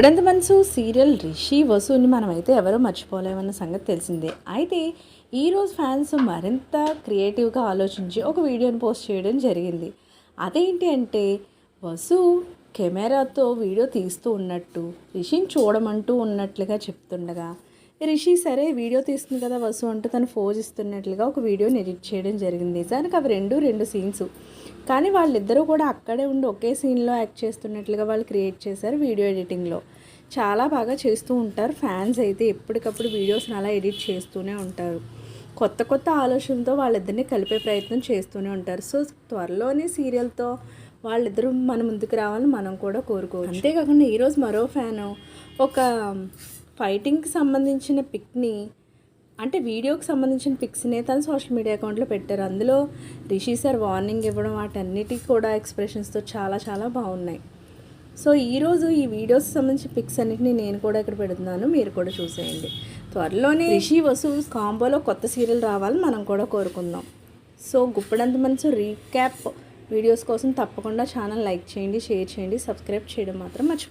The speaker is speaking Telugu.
గుప్పడంత మనసు సీరియల్ రిషి వసూని మనమైతే ఎవరో మర్చిపోలేమన్న సంగతి తెలిసిందే. అయితే ఈరోజు ఫ్యాన్స్ మరింత క్రియేటివ్గా ఆలోచించి ఒక వీడియోని పోస్ట్ చేయడం జరిగింది. అదేంటి అంటే వసు కెమెరాతో వీడియో తీస్తూ ఉన్నట్టు రిషిని చూడమంటూ ఉన్నట్లుగా చెప్తుండగా రిషి సరే వీడియో తీస్తుంది కదా వసు అంటూ తను ఫోజ్ ఇస్తున్నట్లుగా ఒక వీడియోని ఎడిట్ చేయడం జరిగింది. నిజానికి అవి రెండు రెండు సీన్స్. కానీ వాళ్ళిద్దరూ కూడా అక్కడే ఉండి ఒకే సీన్లో యాక్ట్ చేస్తున్నట్లుగా వాళ్ళు క్రియేట్ చేశారు వీడియో ఎడిటింగ్లో. చాలా బాగా చేస్తూ ఉంటారు. ఫ్యాన్స్ అయితే ఎప్పటికప్పుడు వీడియోస్ని అలా ఎడిట్ చేస్తూనే ఉంటారు. కొత్త కొత్త ఆలోచనతో వాళ్ళిద్దరిని కలిపే ప్రయత్నం చేస్తూనే ఉంటారు. సో త్వరలోనే సీరియల్తో వాళ్ళిద్దరూ మన ముందుకు రావాలని మనం కూడా కోరుకోవచ్చు. అంతేకాకుండా ఈరోజు మరో ఫ్యాను ఒక ఫైటింగ్కి సంబంధించిన పిక్ని అంటే వీడియోకి సంబంధించిన పిక్స్నే తను సోషల్ మీడియా అకౌంట్లో పెట్టారు. అందులో రిషి సార్ వార్నింగ్ ఇవ్వడం వాటన్నిటికీ కూడా ఎక్స్ప్రెషన్స్తో చాలా చాలా బాగున్నాయి. సో ఈరోజు ఈ వీడియోస్ సంబంధించిన పిక్స్ అన్నిటిని నేను కూడా ఇక్కడ పెడుతున్నాను. మీరు కూడా చూసేయండి. త్వరలోనే రిషి వసు కాంబోలో కొత్త సీరియల్ రావాలని మనం కూడా కోరుకుందాం. సో గుప్పడంత మనసు రీక్యాప్ వీడియోస్ కోసం తప్పకుండా ఛానల్ లైక్ చేయండి షేర్ చేయండి సబ్స్క్రైబ్ చేయడం మాత్రం మర్చిపో